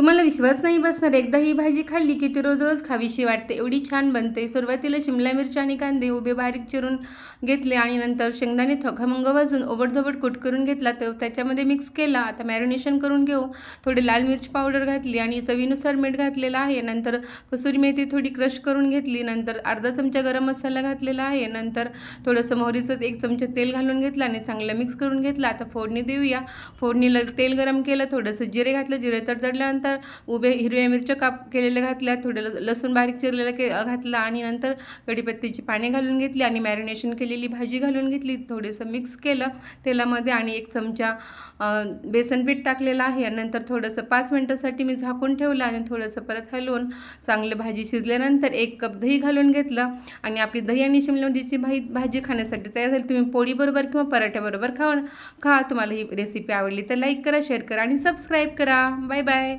तुम्हाला विश्वास नाही बसणार. एकदा ही भाजी खाल्ली की ती रोज रोज खावीशी वाटते. एवढी छान बनते. सुरुवातीला शिमला मिरची आणि कांदे उभे बारीक चिरून घेतले आणि नंतर शेंगदाणे थ खमंग भाजून ओबडधोबड कुट करून घेतला. तर त्याच्यामध्ये मिक्स केला. आता मॅरिनेशन करून घेऊ. थोडी लाल मिरची पावडर घातली आणि चवीनुसार मीठ घातलेलं आहे. नंतर कसुरी मेथी थोडी क्रश करून घेतली. नंतर अर्धा चमचा गरम मसाला घातलेला आहे. नंतर थोडंसं मोहरीचं एक चमचा तेल घालून घेतलं आणि चांगलं मिक्स करून घेतलं. आता फोडणी देऊया. फोडणीला तेल गरम केलं. थोडंसं जिरे घातलं. जिरे तडतडल्यानंतर उभे हिरव्या मिरच्या काप केलेल्या घातल्या थोडं लसूण बारीक चिरलेलं के घातलं आणि नंतर कढीपत्तीची पाने घालून घेतली आणि मॅरिनेशन केलेली भाजी घालून घेतली. थोडंसं मिक्स केलं तेलामध्ये आणि एक चमचा बेसन पीठ टाकलेलं आहे आणि नंतर थोडंसं पाच मिनटासाठी मी झाकून ठेवलं आणि थोडंसं परत हलवून चांगलं भाजी शिजल्यानंतर एक कप दही घालून घेतलं आणि आपली दही आणि शिमला भाई भाजी खाण्यासाठी तयार झाली. तुम्ही पोळीबरोबर किंवा पराठ्याबरोबर खा खा. तुम्हाला ही रेसिपी आवडली तर लाईक करा शेअर करा आणि सबस्क्राईब करा. Bye bye